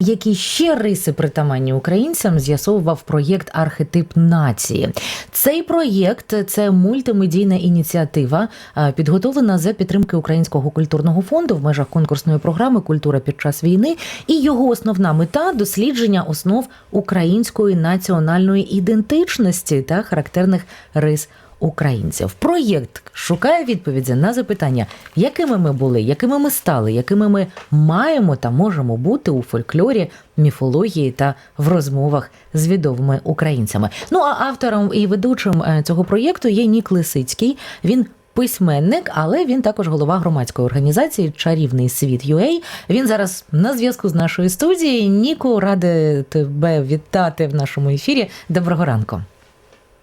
Які ще риси притаманні українцям з'ясовував проєкт Архетип нації. Цей проєкт це мультимедійна ініціатива, підготовлена за підтримки Українського культурного фонду в межах конкурсної програми Культура під час війни. І його основна мета дослідження основ української національної ідентичності та характерних рис українців. Проєкт шукає відповіді на запитання, якими ми були, якими ми стали, якими ми маємо та можемо бути у фольклорі, міфології та в розмовах з відомими українцями. Ну а автором і ведучим е, цього проєкту є Нік Лисицький. Він Письменник, але він також голова громадської організації Чарівний світ UA. Він зараз на зв'язку з нашою студією. Ніку, ради тебе вітати в нашому ефірі. Доброго ранку.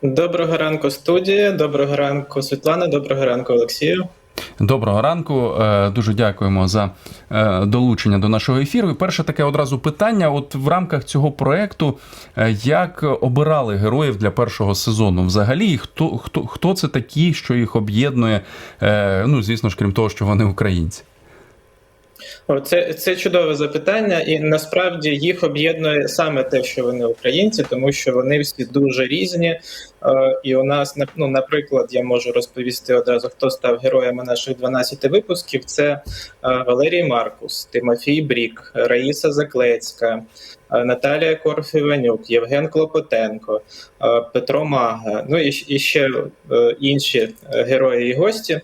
Доброго ранку, студія. Доброго ранку, Світлана. Доброго ранку, Олексію. Доброго ранку, Е, дуже дякуємо за е, долучення до нашого ефіру. І перше таке одразу питання: от в рамках цього проекту, е, як обирали героїв для першого сезону? Взагалі, і хто хто хто це такі, що їх об'єднує? Ну звісно ж, крім того, що вони українці. Це, це чудове запитання, і насправді їх об'єднує саме те, що вони українці, тому що вони всі дуже різні. Е, І у нас, на- ну, наприклад, я можу розповісти одразу, хто став героями наших 12 випусків. Це е, Валерій Маркус, Тимофій Брік, Раїса Заклецька, е, Наталія Корфіванюк, Євген Клопотенко, Петро Мага. Ну і, і ще інші герої і гості.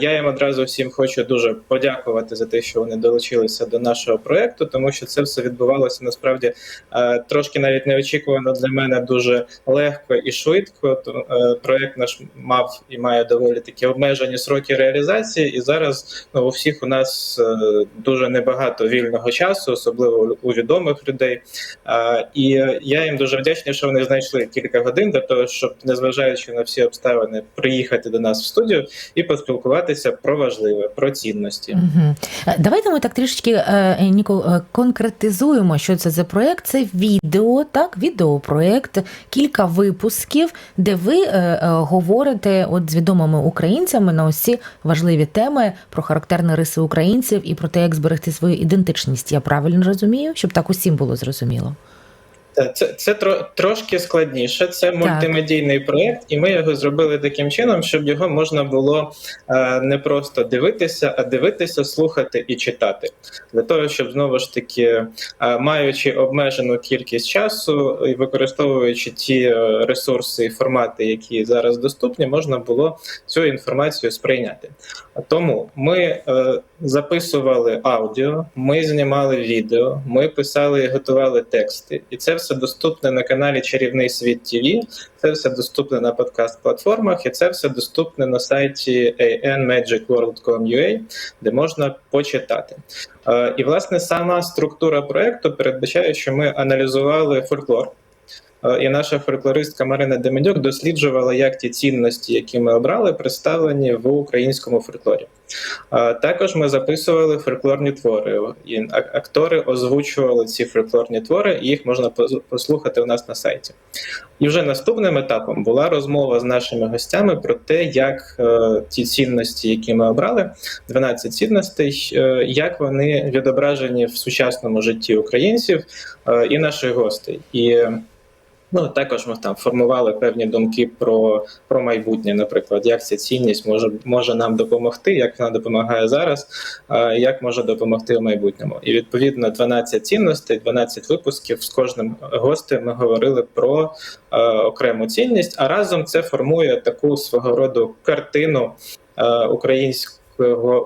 Я їм одразу всім хочу дуже подякувати за те, що вони долучилися до нашого проекту, тому що це все відбувалося насправді трошки навіть неочікувано для мене дуже легко і швидко. То, е, Проект наш мав і має доволі такі обмежені сроки реалізації, і зараз ну, у всіх у нас е, дуже небагато вільного часу, особливо у- відомих людей. Е, І я їм дуже вдячний, що вони знайшли кілька годин для того, щоб, незважаючи на всі обставини, приїхати до нас в студію і поспілкуватися про важливе, про цінності. Угу. Давайте ми так трішечки, е, Ніко, е, конкретизуємо, що це за проект. Це відео, так, відеопроект, кілька випусків, де ви е, е, говорите от з відомими українцями на ці важливі теми про характерні риси українців і про те, як зберегти свою ідентичність. Я правильно розумію, щоб так усім було зрозуміло. Та, Це, це тро, трошки складніше. Це мультимедійний проєкт, і ми його зробили таким чином, щоб його можна було е, не просто дивитися, а дивитися, слухати і читати. Для того, щоб знову ж таки, е, маючи обмежену кількість часу і використовуючи ті е, ресурси і формати, які зараз доступні, можна було цю інформацію сприйняти. Тому ми е, записували аудіо, ми знімали відео, ми писали і готували тексти, і це все доступне на каналі Чарівний Світ ТВ, Це все доступне на подкаст-платформах, і це все доступне на сайті anmagicworld.com.ua, де можна почитати. Е, І власне сама структура проекту передбачає, що ми аналізували фольклор. Е, І наша фольклористка Марина Демидюк досліджувала, як ті цінності, які ми обрали, представлені в українському фольклорі. Е, Також ми записували фольклорні твори, і актори озвучували ці фольклорні твори, і їх можна послухати у нас на сайті. І вже наступним етапом була розмова з нашими гостями про те, як е, ті цінності, які ми обрали, 12 цінностей, як вони відображені в сучасному житті українців і наших гостей. Ну, також ми там формували певні думки про, про майбутнє, наприклад, як ця цінність може, може нам допомогти, як вона допомагає зараз, як може допомогти в майбутньому. І відповідно 12 цінностей, 12 випусків з кожним гостем ми говорили про е, окрему цінність, а разом це формує таку свого роду картину е, українського.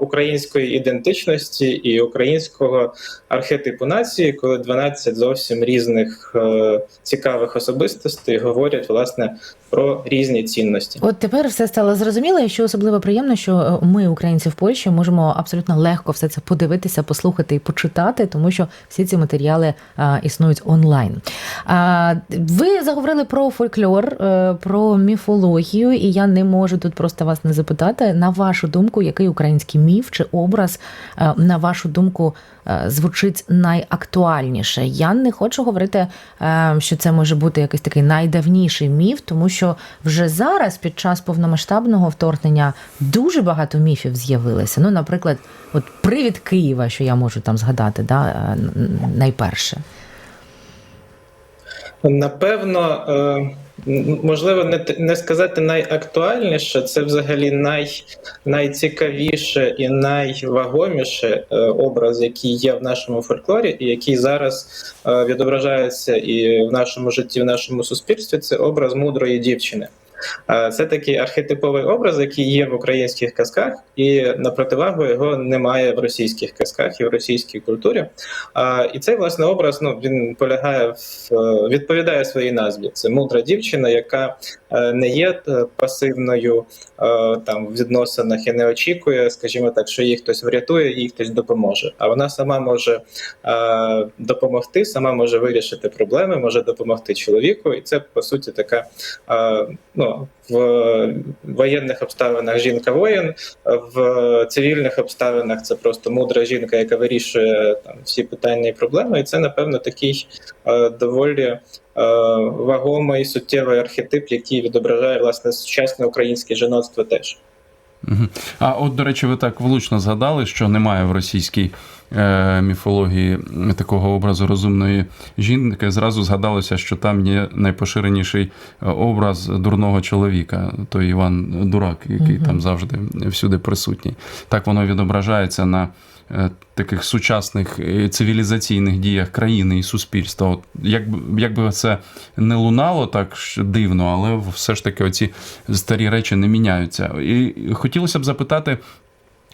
Української ідентичності і українського архетипу нації, коли 12 зовсім різних е, цікавих особистостей говорять власне про різні цінності. От тепер все стало зрозуміло, і що особливо приємно, що е, ми, українці в Польщі, можемо абсолютно легко все це подивитися, послухати і почитати, тому що всі ці матеріали а, існують онлайн. А, ви заговорили про фольклор, е, про міфологію, і я не можу тут просто вас не запитати. На вашу думку, який український міф чи образ, е, на вашу думку, е, звучить найактуальніше? Я не хочу говорити, е, що це може бути якийсь такий найдавніший міф, тому що вже зараз, під час повномасштабного вторгнення, дуже багато міфів з'явилося. Ну, наприклад, от привід Києва, що я можу там згадати, да, е, найперше. Напевно, е, можливо, не, не сказати найактуальніше, це взагалі най, найцікавіше і найвагоміше е, образ, який є в нашому фольклорі, і який зараз е, відображається і в нашому житті, в нашому суспільстві. Це образ мудрої дівчини. Це такий архетиповий образ, який є в українських казках, і на противагу його немає в російських казках і в російській культурі. І цей власне образ ну він полягає в е, відповідає своїй назві. Це мудра дівчина, яка е, не є е, пасивною там в відносинах і не очікує, скажімо так, що їй хтось врятує, їй хтось допоможе. А вона сама може допомогти, сама може вирішити проблеми, може допомогти чоловіку, і це по суті така ну в воєнних обставинах жінка воїн, в цивільних обставинах це просто мудра жінка, яка вирішує там всі питання і проблеми. І це, напевно, такий е, доволі е, вагомий суттєвий архетип, який відображає власне сучасне українське жіноцтво теж. А от, до речі, ви так влучно згадали, що немає в російській міфології такого образу розумної жінки. Зразу згадалося, що там є найпоширеніший е, образ дурного чоловіка, той Іван Дурак, який Мгм. там завжди всюди присутній. Так воно відображається на е, таких сучасних е, цивілізаційних діях країни і суспільства. От як, як би це не лунало так дивно, але все ж таки оці старі речі не міняються. І хотілося б запитати.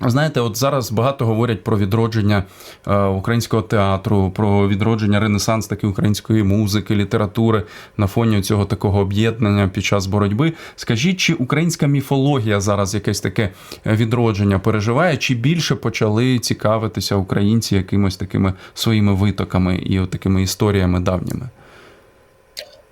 Знаєте, от зараз багато говорять про відродження е, українського театру, про відродження ренесанс таки української музики, літератури на фоні цього такого об'єднання під час боротьби. Скажіть, чи українська міфологія зараз якесь таке е, відродження переживає, чи більше почали цікавитися українці якимось такими своїми витоками і от такими історіями давніми?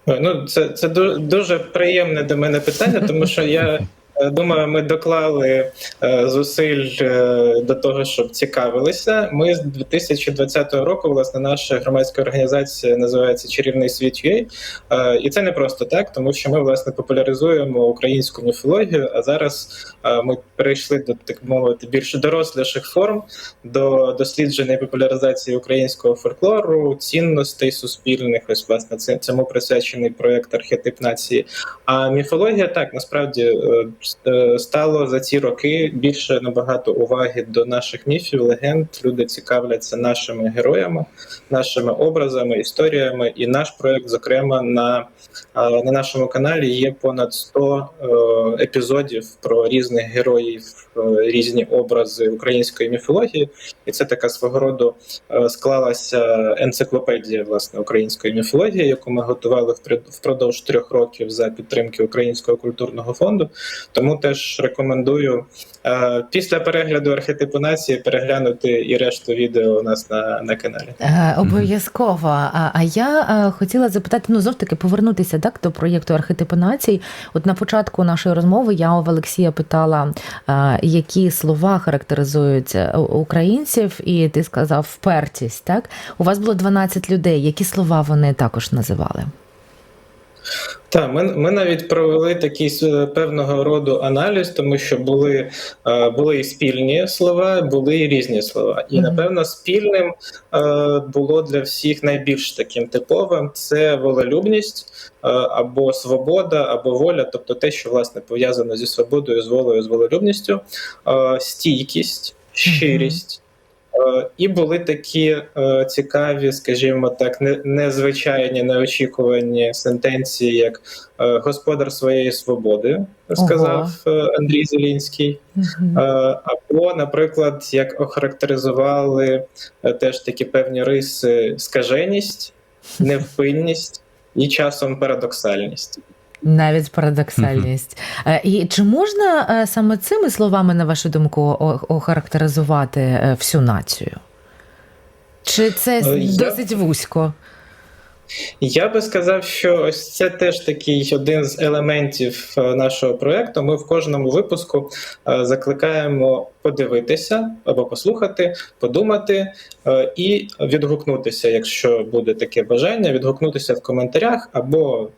Ну, це, це дуже приємне до мене питання, тому що я е, думаю, ми доклали е, зусиль е, до того, щоб цікавилися. Ми з 2020 року, власне, наша громадська організація називається Чарівний світ UA. Е, І це не просто так, тому що ми власне популяризуємо українську міфологію. А зараз е, ми перейшли до так мовити більш доросліших форм до дослідження і популяризації українського фольклору, цінностей суспільних. Ось власне це цьому присвячений проєкт Архетип нації. А міфологія так насправді е, е, стало за ці роки більше набагато уваги до наших міфів, легенд. Люди цікавляться нашими героями, нашими образами, історіями. І наш проєкт, зокрема, на, е, на нашому каналі є понад 100 е, епізодів про різних героїв, різні образи української міфології. І це така свого роду е, склалася енциклопедія власне української міфології, яку ми готували впродовж трьох років за підтримки Українського культурного фонду. Тому теж рекомендую е, після перегляду архетипу нації переглянути і решту відео у нас на, на каналі. Е, Обов'язково. А, я е, хотіла запитати, ну знов таки повернутися так до проєкту архетипи націй. От на початку нашої розмови я у Олексія питала, е, які слова характеризують е, українців, і ти сказав впертість. Так у вас було 12 людей. Які слова вони також називали? Так, ми, ми навіть провели такий певного роду аналіз, тому що були, е, були і спільні слова, були і різні слова. І напевно спільним е, було для всіх найбільш таким типовим це волелюбність е, або свобода, або воля, тобто те, що власне пов'язано зі свободою, з волею, з волелюбністю, стійкість, щирість. Е, І були такі е, цікаві, скажімо так, незвичайні, неочікувані сентенції, як е, господар своєї свободи, сказав е, Андрій Зелінський. Або, наприклад, як охарактеризували теж такі певні риси скаженість, невпинність і часом парадоксальність. Навіть парадоксальність. Е, І чи можна е, саме цими словами, на вашу думку, охарактеризувати е, всю націю? Чи це я- досить вузько? Я би сказав, що ось це теж такий один з елементів нашого проекту. Ми в кожному випуску закликаємо подивитися або послухати, подумати і відгукнутися, якщо буде таке бажання, відгукнутися в коментарях або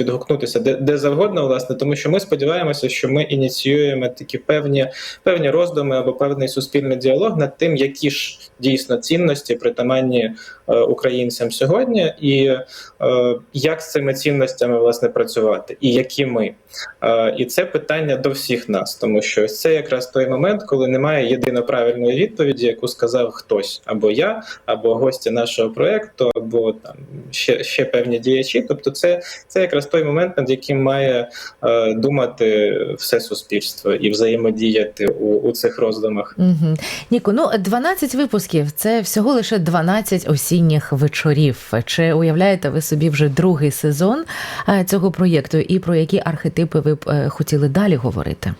відгукнутися де, де завгодно, власне, тому що ми сподіваємося, що ми ініціюємо такі певні, певні роздуми або певний суспільний діалог над тим, які ж дійсно цінності притаманні е, українцям сьогодні, і е, як з цими цінностями власне працювати, і які ми. Е, і це питання до всіх нас, тому що ось це якраз той момент, коли немає єдино правильної відповіді, яку сказав хтось або я, або гості нашого проекту, або там ще, ще певні діячі. Тобто, це, це якраз той момент, над яким має е, думати все суспільство і взаємодіяти у, у цих роздумах. Угу. Ніко, ну 12 випусків це всього лише 12 осінніх вечорів. Чи уявляєте ви собі вже другий сезон е, цього проєкту, і про які архетипи ви б е, хотіли далі говорити?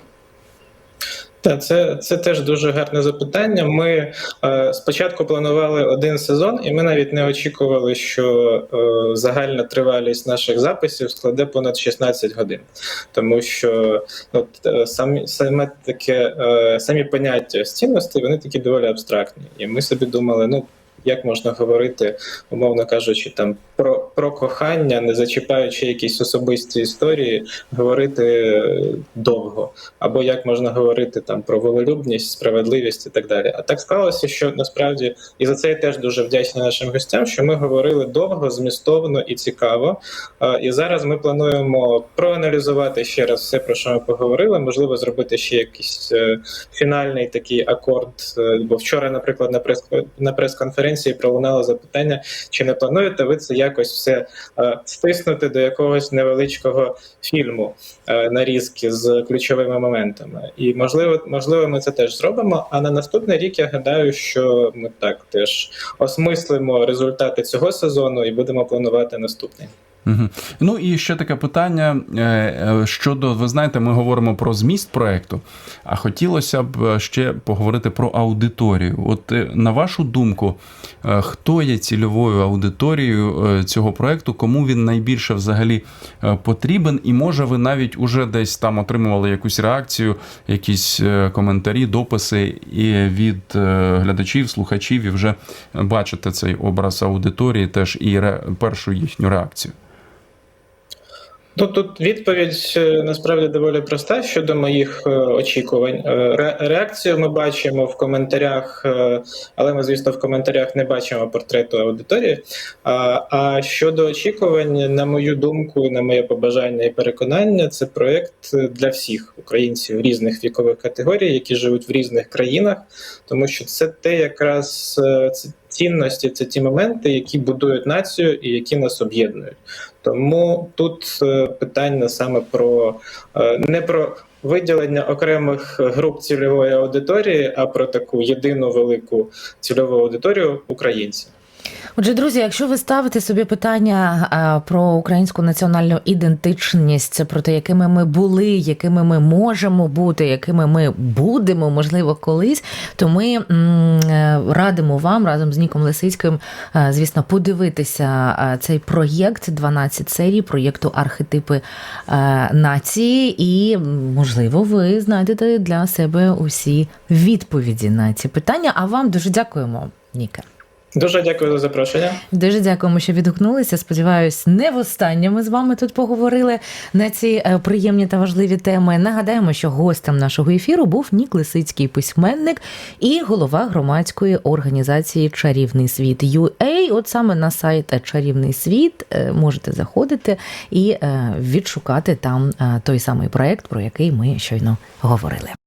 Так, це, це теж дуже гарне запитання. Ми е, спочатку планували один сезон, і ми навіть не очікували, що е, загальна тривалість наших записів складе понад 16 годин, тому що ну, е, самі саме таке е, самі поняття з цінностей вони такі доволі абстрактні. І ми собі думали, ну. Як можна говорити, умовно кажучи, там про, про кохання, не зачіпаючи якісь особисті історії, говорити е, довго, або як можна говорити там про волелюбність, справедливість і так далі. А так склалося, що насправді і за це я теж дуже вдячний нашим гостям, що ми говорили довго, змістовно і цікаво. І зараз ми плануємо проаналізувати ще раз все, про що ми поговорили. Можливо, зробити ще якийсь е, фінальний такий акорд. Е, Бо вчора, наприклад, на прес на прес-конференції пролунало запитання, чи не плануєте ви це якось все е, стиснути до якогось невеличкого фільму е, нарізки з ключовими моментами. І можливо, можливо, ми це теж зробимо. А на наступний рік я гадаю, що ми так теж осмислимо результати цього сезону і будемо планувати наступний. Ну і ще таке питання е, е, щодо, ви знаєте, ми говоримо про зміст проекту, а хотілося б е, ще поговорити про аудиторію. От на вашу думку, хто є цільовою аудиторією цього проекту, кому він найбільше взагалі потрібен, і може ви навіть уже десь там отримували якусь реакцію, якісь коментарі, дописи і від глядачів, слухачів, і вже бачите цей образ аудиторії, теж і першу їхню реакцію. Ну тут відповідь е, насправді доволі проста щодо моїх е, очікувань. Е, реакцію ми бачимо в коментарях, але ми, звісно, в коментарях не бачимо портрету аудиторії. А щодо очікувань, на мою думку, на моє побажання і переконання, це проєкт для всіх українців різних вікових категорій, які живуть в різних країнах, тому що це те, якраз це цінності, це ті моменти, які будують націю і які нас об'єднують. Тому тут питання саме про не про виділення окремих груп цільової аудиторії, а про таку єдину велику цільову аудиторію українців. Отже, друзі, якщо ви ставите собі питання про українську національну ідентичність, про те, якими ми були, якими ми можемо бути, якими ми будемо, можливо, колись, то ми радимо вам разом з Ніком Лисицьким, звісно, подивитися цей проєкт, 12 серій проєкту Архетипи нації, і можливо, ви знайдете для себе усі відповіді на ці питання. А вам дуже дякуємо, Ніка. Дуже дякую за запрошення. Дуже дякуємо, що відгукнулися. Сподіваюсь, не востаннє ми з вами тут поговорили на ці е, приємні та важливі теми. Нагадаємо, що гостем нашого ефіру був Нік Лисицький письменник і голова громадської організації Чарівний світ UA. От саме на сайт Чарівний світ е, можете заходити і е, відшукати там той самий проект, про який ми щойно говорили.